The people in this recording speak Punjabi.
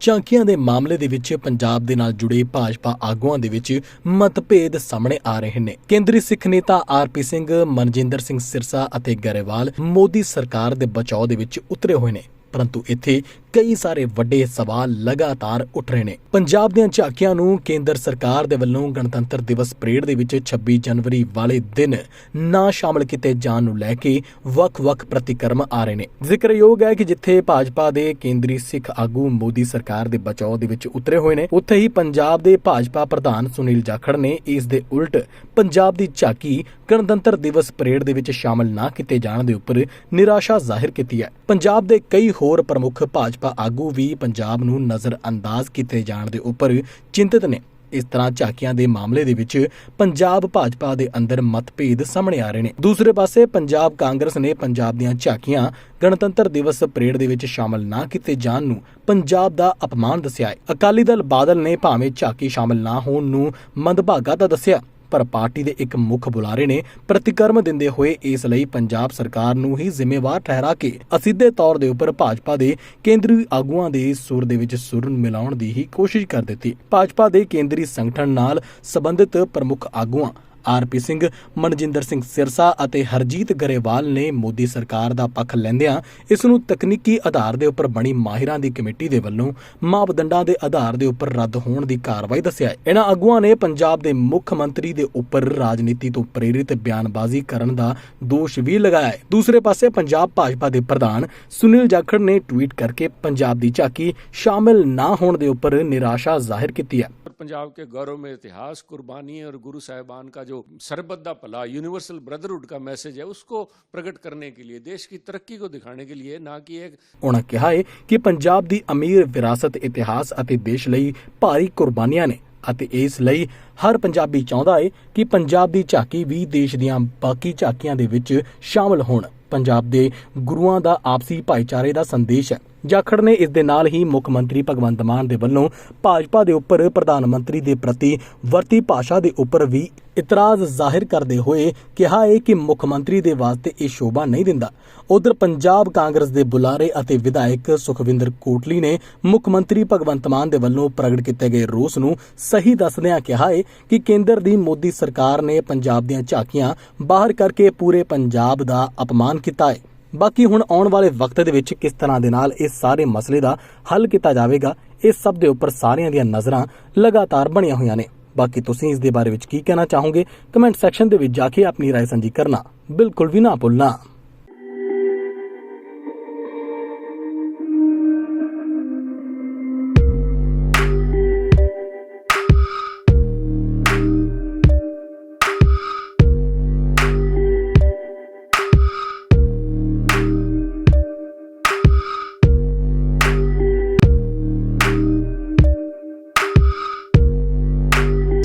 ਝਾਂਕੀਆਂ ਦੇ ਮਾਮਲੇ ਦੇ ਵਿੱਚ ਪੰਜਾਬ ਦੇ ਨਾਲ ਜੁੜੇ ਭਾਜਪਾ ਆਗੂਆਂ ਦੇ ਵਿੱਚ ਮਤਭੇਦ ਸਾਹਮਣੇ ਆ ਰਹੇ ਨੇ। ਕੇਂਦਰੀ ਸਿੱਖ ਨੇਤਾ ਆਰਪੀ ਸਿੰਘ, ਮਨਜਿੰਦਰ ਸਿੰਘ ਸਿਰਸਾ ਅਤੇ ਗਰੇਵਾਲ ਮੋਦੀ ਸਰਕਾਰ ਦੇ ਬਚਾਓ ਦੇ ਵਿੱਚ ਉਤਰੇ ਹੋਏ ਨੇ। ਪਰੰਤੂ ਇੱਥੇ ਕਈ ਸਾਰੇ ਵੱਡੇ ਸਵਾਲ ਲਗਾਤਾਰ ਉੱਠ ਰਹੇ ਨੇ। ਪੰਜਾਬ ਦੀਆਂ ਝਾਕੀਆਂ ਨੂੰ ਕੇਂਦਰ ਸਰਕਾਰ ਦੇ ਵੱਲੋਂ ਗਣਤੰਤਰ ਦਿਵਸ ਪਰੇਡ ਦੇ ਵਿੱਚ 26 ਜਨਵਰੀ ਵਾਲੇ ਦਿਨ ਨਾ ਸ਼ਾਮਲ ਕੀਤੇ ਜਾਣ ਨੂੰ ਲੈ ਕੇ ਵੱਖ-ਵੱਖ ਪ੍ਰਤੀਕਰਮ ਆ ਰਹੇ ਨੇ। ਜ਼ਿਕਰਯੋਗ ਹੈ ਕਿ ਜਿੱਥੇ ਭਾਜਪਾ ਦੇ ਕੇਂਦਰੀ ਸਿੱਖ ਆਗੂ ਮੋਦੀ ਸਰਕਾਰ ਦੇ ਬਚਾਓ ਦੇ ਵਿੱਚ ਉਤਰੇ ਹੋਏ ਨੇ, ਉੱਥੇ ਹੀ ਪੰਜਾਬ ਦੇ ਭਾਜਪਾ ਪ੍ਰਧਾਨ ਸੁਨੀਲ ਜਾਖੜ ਨੇ ਇਸ ਦੇ ਉਲਟ ਪੰਜਾਬ ਦੀ ਝਾਕੀ ਗਣਤੰਤਰ ਦਿਵਸ ਪਰੇਡ ਦੇ ਵਿੱਚ ਸ਼ਾਮਲ ਨਾ ਕੀਤੇ ਜਾਣ ਦੇ ਉੱਪਰ ਨਿਰਾਸ਼ਾ ਜ਼ਾਹਿਰ ਕੀਤੀ ਹੈ। ਪੰਜਾਬ ਦੇ ਕਈ ਹੋਰ ਪ੍ਰਮੁੱਖ ਭਾਜਪਾ ਆਗੂ ਵੀ ਪੰਜਾਬ ਨੂੰ ਨਜ਼ਰ ਅੰਦਾਜ਼ ਕੀਤੇ ਜਾਣ ਦੇ ਉੱਪਰ ਚਿੰਤਤ ਨੇ। ਇਸ ਤਰ੍ਹਾਂ ਝਾਕੀਆਂ ਦੇ ਮਾਮਲੇ ਦੇ ਵਿੱਚ ਪੰਜਾਬ ਭਾਜਪਾ ਦੇ ਅੰਦਰ ਮਤਭੇਦ ਸਾਹਮਣੇ ਆ ਰਹੇ ਨੇ। ਦੂਸਰੇ ਪਾਸੇ ਪੰਜਾਬ ਕਾਂਗਰਸ ਨੇ ਪੰਜਾਬ ਦੀਆਂ ਝਾਕੀਆਂ ਗਣਤੰਤਰ ਦਿਵਸ ਪਰੇਡ ਦੇ ਵਿੱਚ ਸ਼ਾਮਲ ਨਾ ਕੀਤੇ ਜਾਣ ਨੂੰ ਪੰਜਾਬ ਦਾ ਅਪਮਾਨ ਦੱਸਿਆ ਹੈ। ਅਕਾਲੀ ਦਲ ਬਾਦਲ ਨੇ ਭਾਵੇਂ ਝਾਕੀ ਸ਼ਾਮਲ ਨਾ ਹੋਣ ਨੂੰ ਮੰਦਭਾਗਾ ਤਾਂ ਦੱਸਿਆ। ਪਰ ਪਾਰਟੀ ਦੇ ਇੱਕ ਮੁੱਖ ਬੁਲਾਰੇ ਨੇ ਪ੍ਰਤੀਕਰਮ ਦਿੰਦੇ ਹੋਏ ਇਸ ਲਈ ਪੰਜਾਬ ਸਰਕਾਰ ਨੂੰ ਹੀ ਜ਼ਿੰਮੇਵਾਰ ਠਹਿਰਾ ਕੇ ਅਸਿੱਧੇ ਤੌਰ ਦੇ ਉੱਪਰ ਭਾਜਪਾ ਦੇ ਕੇਂਦਰੀ ਆਗੂਆਂ ਦੇ ਸੁਰ ਦੇ ਵਿੱਚ ਸੁਰ ਮਿਲਾਉਣ ਦੀ ਹੀ ਕੋਸ਼ਿਸ਼ ਕਰ ਦਿੱਤੀ। ਭਾਜਪਾ ਦੇ ਕੇਂਦਰੀ ਸੰਗਠਨ ਨਾਲ ਸੰਬੰਧਿਤ ਪ੍ਰਮੁੱਖ ਆਗੂਆਂ ਆਰਪੀ ਸਿੰਘ ਮਨਜਿੰਦਰ ਸਿੰਘ ਸਿਰਸਾ ਅਤੇ ਹਰਜੀਤ ਗਰੇਵਾਲ ਨੇ ਮੋਦੀ ਸਰਕਾਰ ਦਾ ਪੱਖ ਲੈਂਦਿਆਂ ਇਸ ਨੂੰ ਤਕਨੀਕੀ ਆਧਾਰ ਦੇ ਉੱਪਰ ਬਣੀ ਮਾਹਿਰਾਂ ਦੀ ਕਮੇਟੀ ਦੇ ਵੱਲੋਂ ਮਾਪਦੰਡਾਂ ਦੇ ਆਧਾਰ ਦੇ ਉੱਪਰ ਰੱਦ ਹੋਣ ਦੀ ਕਾਰਵਾਈ ਦੱਸਿਆ ਹੈ ਇਹਨਾਂ ਆਗੂਆਂ ਨੇ ਪੰਜਾਬ ਦੇ ਮੁੱਖ ਮੰਤਰੀ ਦੇ ਉੱਪਰ ਰਾਜਨੀਤੀ ਤੋਂ ਪ੍ਰੇਰਿਤ ਬਿਆਨਬਾਜ਼ੀ ਕਰਨ ਦਾ ਦੋਸ਼ ਵੀ ਲਗਾਇਆ ਹੈ ਦੂਸਰੇ ਪਾਸੇ ਪੰਜਾਬ ਭਾਜਪਾ ਦੇ ਪ੍ਰਧਾਨ ਸੁਨੀਲ ਜਾਖੜ ਨੇ ਟਵੀਟ ਕਰਕੇ ਪੰਜਾਬ ਦੀ ਝਾਕੀ ਸ਼ਾਮਿਲ ਨਾ ਹੋਣ ਦੇ ਉੱਪਰ ਨਿਰਾਸ਼ਾ ਜ਼ਾਹਿਰ ਕੀਤੀ ਹੈ और पंजाब के गौरव में इतिहास कुर्बानी और गुरु साहिबान का जो सरबद्दा भला यूनिवर्सल ब्रदरहुड का मैसेज है उसको प्रकट करने के लिए देश की तरक्की को दिखाने के लिए ना कि एक ਉਹਨਾਂ ਕਿਹਾ ਹੈ ਕਿ ਪੰਜਾਬ ਦੀ ਅਮੀਰ ਵਿਰਾਸਤ ਇਤਿਹਾਸ ਅਤੇ ਦੇਸ਼ ਲਈ ਭਾਰੀ ਕੁਰਬਾਨੀਆਂ ਨੇ ਅਤੇ ਇਸ ਲਈ ਹਰ ਪੰਜਾਬੀ ਚਾਹੁੰਦਾ ਹੈ ਕਿ ਪੰਜਾਬ ਦੀ ਝਾਕੀ ਵੀ ਦੇਸ਼ ਦੀਆਂ ਬਾਕੀ ਝਾਕੀਆਂ ਦੇ ਵਿੱਚ ਸ਼ਾਮਲ ਹੋਣ ਪੰਜਾਬ ਦੇ ਗੁਰੂਆਂ ਦਾ ਆਪਸੀ ਭਾਈਚਾਰੇ ਦਾ ਸੰਦੇਸ਼ ਹੈ ਜਾਖੜ ਨੇ ਇਸ ਦੇ ਨਾਲ ਹੀ ਮੁੱਖ ਮੰਤਰੀ ਭਗਵੰਤ ਮਾਨ ਦੇ ਵੱਲੋਂ ਭਾਜਪਾ ਦੇ ਉੱਪਰ ਪ੍ਰਧਾਨ ਮੰਤਰੀ ਦੇ ਪ੍ਰਤੀ ਵਰਤੀ ਭਾਸ਼ਾ ਦੇ ਉੱਪਰ ਵੀ ਇਤਰਾਜ਼ ਜ਼ਾਹਿਰ ਕਰਦੇ ਹੋਏ ਕਿਹਾ ਹੈ ਕਿ ਮੁੱਖ ਮੰਤਰੀ ਦੇ ਵਾਸਤੇ ਇਹ ਸ਼ੋਭਾ ਨਹੀਂ ਦਿੰਦਾ। ਉਧਰ ਪੰਜਾਬ ਕਾਂਗਰਸ ਦੇ ਬੁਲਾਰੇ ਅਤੇ ਵਿਧਾਇਕ ਸੁਖਵਿੰਦਰ ਕੋਟਲੀ ਨੇ ਮੁੱਖ ਮੰਤਰੀ ਭਗਵੰਤ ਮਾਨ ਦੇ ਵੱਲੋਂ ਪ੍ਰਗਟ ਕੀਤੇ ਗਏ ਰੋਸ ਨੂੰ ਸਹੀ ਦੱਸਦਿਆਂ ਕਿਹਾ ਹੈ ਕਿ ਕੇਂਦਰ ਦੀ ਮੋਦੀ ਸਰਕਾਰ ਨੇ ਪੰਜਾਬ ਦੀਆਂ ਝਾਕੀਆਂ ਬਾਹਰ ਕਰਕੇ ਪੂਰੇ ਪੰਜਾਬ ਦਾ ਅਪਮਾਨ ਕੀਤਾ ਹੈ ਬਾਕੀ ਹੁਣ ਆਉਣ ਵਾਲੇ ਵਕਤ ਦੇ ਵਿੱਚ ਕਿਸ ਤਰ੍ਹਾਂ ਦੇ ਨਾਲ ਇਸ ਸਾਰੇ ਮਸਲੇ ਦਾ ਹੱਲ ਕੀਤਾ ਜਾਵੇਗਾ ਇਸ ਸਭ ਦੇ ਉੱਪਰ ਸਾਰਿਆਂ ਦੀਆਂ ਨਜ਼ਰਾਂ ਲਗਾਤਾਰ ਬਣੀਆਂ ਹੋਈਆਂ ਨੇ ਬਾਕੀ ਤੁਸੀਂ ਇਸ ਦੇ ਬਾਰੇ ਵਿੱਚ ਕੀ ਕਹਿਣਾ ਚਾਹੋਗੇ ਕਮੈਂਟ ਸੈਕਸ਼ਨ ਦੇ ਵਿੱਚ ਜਾ ਕੇ ਆਪਣੀ رائے ਸਾਂਝੀ ਕਰਨਾ ਬਿਲਕੁਲ ਵੀ ਨਾ ਭੁੱਲਣਾ